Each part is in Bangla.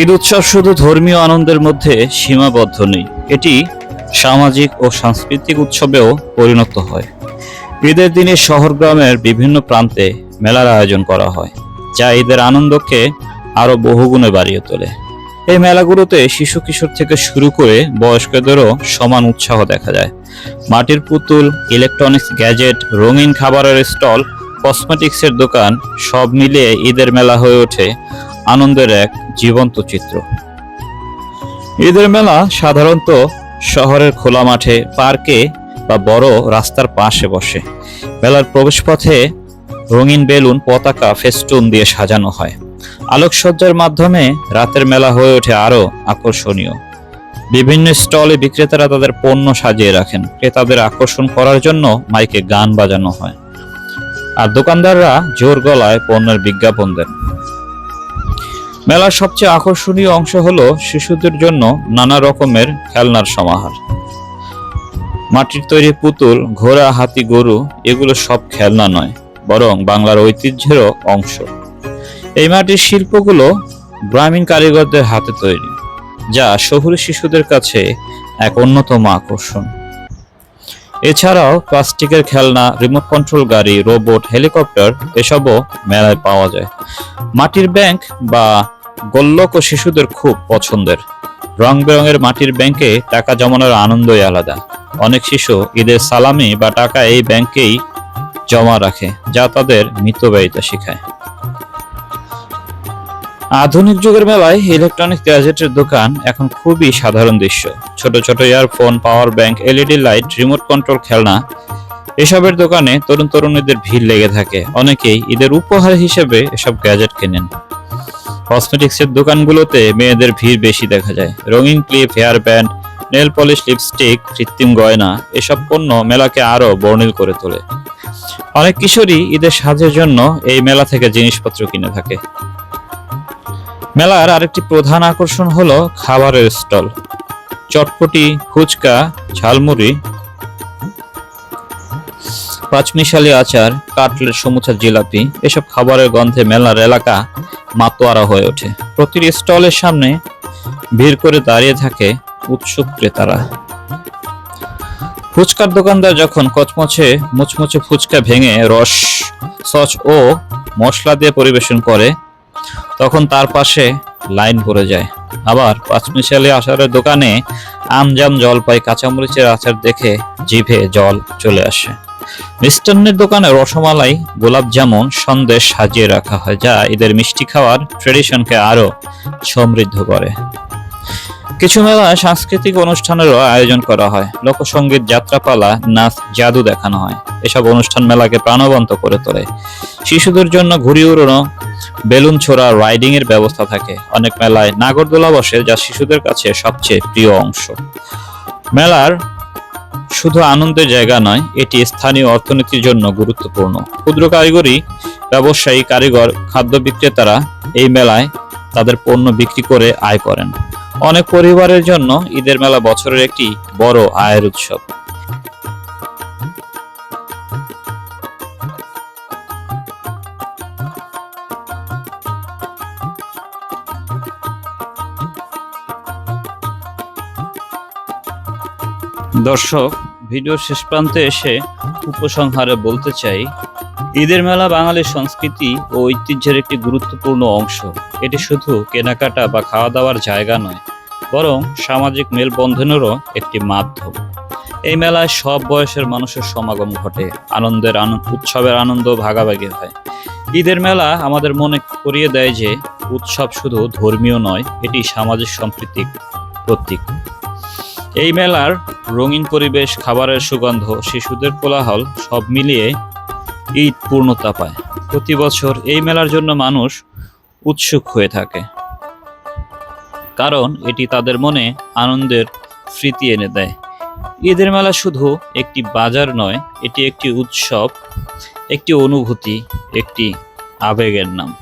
ঈদ উৎসব শুধু ধর্মীয় আনন্দের মধ্যে সীমাবদ্ধ নেই। এটি সামাজিক ও সাংস্কৃতিক উৎসবেও পরিণত হয়। ঈদের দিনে শহর গ্রামের বিভিন্ন প্রান্তে মেলার আয়োজন করা হয়, যা ঈদের আনন্দকে আরও বহুগুণে বাড়িয়ে তোলে। এই মেলাগুলোতে শিশু কিশোর থেকে শুরু করে বয়স্কদেরও সমান উৎসাহ দেখা যায়। মাটির পুতুল, ইলেকট্রনিক্স গ্যাজেট, রঙিন খাবারের স্টল, কসমেটিক্সের দোকান সব মিলিয়ে ঈদের মেলা হয়ে ওঠে আনন্দের এক জীবন্ত চিত্র। ঈদের মেলা সাধারণত শহরের খোলা মাঠে, পার্কে বা বড় রাস্তার পাশে বসে। মেলার প্রবেশপথে রঙিন বেলুন, পতাকা, ফেস্টুন দিয়ে সাজানো হয়। আলোকসজ্জার মাধ্যমে রাতের মেলা হয়ে ওঠে আরও আকর্ষণীয়। বিভিন্ন স্টলে বিক্রেতারা তাদের পণ্য সাজিয়ে রাখেন। ক্রেতাদের আকর্ষণ করার জন্য মাইকে গান বাজানো হয়। আর দোকানদাররা জোর গলায় পণ্যের বিজ্ঞাপন দেন। মেলার সবচেয়ে আকর্ষণীয় অংশ হল শিশুদের জন্য নানা রকমের খেলনার সমাহার। মাটির তৈরি পুতুল, ঘোড়া, হাতি, গরু, এগুলো সব খেলনা নয়, বরং বাংলার ঐতিহ্যেরও অংশ। এই মাটির শিল্পগুলো গ্রামীণ কারিগরদের হাতে তৈরি, যা শহুরে শিশুদের কাছে এক অন্যতম আকর্ষণ। এছাড়াও প্লাস্টিকের খেলনা, রিমোট কন্ট্রোল গাড়ি, রোবট, হেলিকপ্টার, এসবও মেলায় পাওয়া যায়। মাটির ব্যাংক বা গোল্লক ও শিশুদের খুব পছন্দের। রং বেরঙের মাটির ব্যাংকে টাকা জমানোর আনন্দই আলাদা। অনেক শিশু ঈদের সালামি বা টাকা এই ব্যাংকেই জমা রাখে, যা তাদের মিতব্যয়িতা শেখায়। আধুনিক যুগের মেলায় ইলেকট্রনিক গ্যাজেটের দোকান এখন খুবই সাধারণ দৃশ্য। ছোট ছোট earphone, power bank, LED light, remote control, খেলনা, এসবের দোকানে তরুণ তরুণীদের ভিড় লেগে থাকে। অনেকেই ঈদের উপহার হিসেবে এসব গ্যাজেট কেনেন। কসমেটিক্সের দোকানগুলোতে মেয়েদের ভিড় বেশি দেখা যায়। রঙিন clip, hair band, nail polish lipstick, কৃত্রিম গয়না, এসব পণ্য মেলাকে আরও বর্ণিল করে তোলে। অনেক কিশোরী ঈদের সাজের জন্য এই মেলা থেকে জিনিসপত্র কিনে থাকে। মেলার আরেকটি প্রধান আকর্ষণ হলো খাবারের স্টল। চটপটি, ফুচকা, ঝালমুড়ি পাঁচমিশালি আচার, কাটলেট সমুচা জিলাপি, এসব খাবারের গন্ধে মেলার এলাকা মাতোয়ারা হয়ে ওঠে। প্রতিটি স্টলের সামনে ভিড় করে দাঁড়িয়ে থাকে উৎসুক ক্রেতারা। ফুচকার দোকানদার যখন কচমচে, মুচমুচে ফুচকা ভেঙে রস সচ ও মশলা দিয়ে পরিবেশন করে, তখন তার পাশে লাইন পড়ে যায়। আবার পাঁচমিশালি আচারের দোকানে আমজাম জলপাই কাঁচামরিচের আচার দেখে জিভে জল চলে আসে। মিষ্টান্নের দোকানে রসমালাই, গোলাপ জামুন, সন্দেশ সাজিয়ে রাখা হয়, যা ঈদের মিষ্টি খাওয়ার ট্রেডিশনকে আরও সমৃদ্ধ করে। কিছু মেলায় সাংস্কৃতিক অনুষ্ঠানেরও আয়োজন করা হয়। লোকসঙ্গীত যাত্রাপালা, নাচ, জাদু দেখানো হয়। এসব অনুষ্ঠান মেলাকে প্রাণবন্ত করে তোলে। শিশুদের জন্য ঘুরি উড়ানো, বেলুন ছোড়া রাইডিং এর ব্যবস্থা থাকে। অনেক মেলায় নাগরদোলা বসে, যা শিশুদের কাছে সবচেয়ে প্রিয় অংশ। মেলার শুধু আনন্দের জায়গা নয়, এটি স্থানীয় অর্থনীতির জন্য গুরুত্বপূর্ণ। ক্ষুদ্র কারিগরি, ব্যবসায়ী কারিগর, খাদ্য বিক্রেতারা এই মেলায় তাদের পণ্য বিক্রি করে আয় করেন। অনেক পরিবারের জন্য ঈদের মেলা বছরের একটি বড় আয়ের উৎসব। দর্শক ভিডিও শেষ প্রান্তে এসে উপসংহারে বলতে চাই, ঈদের মেলা বাঙালির সংস্কৃতি ও ঐতিহ্যের একটি গুরুত্বপূর্ণ অংশ। এটি শুধু কেনাকাটা বা খাওয়া দাওয়ার জায়গা নয়, বরং সামাজিক মেলবন্ধনেরও একটি মাধ্যম। এই মেলায় সব বয়সের মানুষের সমাগম ঘটে, আনন্দের আনন্দ উৎসবের আনন্দ ভাগাভাগি হয়। ঈদের মেলা আমাদের মনে করিয়ে দেয় যে, উৎসব শুধু ধর্মীয় নয়, এটি সামাজিক সম্প্রীতির প্রতীক। এই মেলার রঙিন পরিবেশ, খাবারের সুগন্ধ, শিশুদের কোলাহল সব মিলিয়ে ঈদ পূর্ণতা পায়। প্রতি বছর এই মেলার জন্য মানুষ উৎসুক হয়ে থাকে। কারণ এটি তাদের মনে আনন্দের স্মৃতি এনে দেয়। ঈদের মেলা শুধু একটি বাজার নয়, এটি একটি উৎসব, একটি অনুভূতি, একটি আবেগের নাম।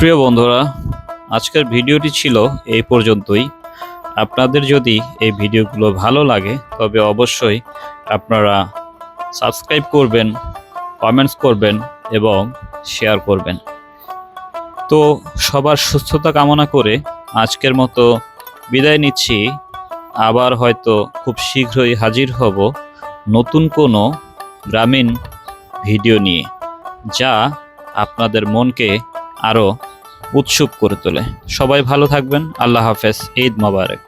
প্রিয় বন্ধুরা, আজকের ভিডিওটি ছিল এই পর্যন্তই। আপনাদের যদি এই ভিডিওগুলো ভালো লাগে, তবে অবশ্যই আপনারা সাবস্ক্রাইব করবেন, কমেন্টস করবেন এবং শেয়ার করবেন। তো সবার সুস্থতা কামনা করে আজকের মতো বিদায় নিচ্ছি। আবার হয়তো খুব শীঘ্রই হাজির হব নতুন কোনো গ্রামীণ ভিডিও নিয়ে, যা আপনাদের মনকে আরও উৎসুক করে তোলে। সবাই ভালো থাকবেন। আল্লাহ হাফেজ। ঈদ মোবারক।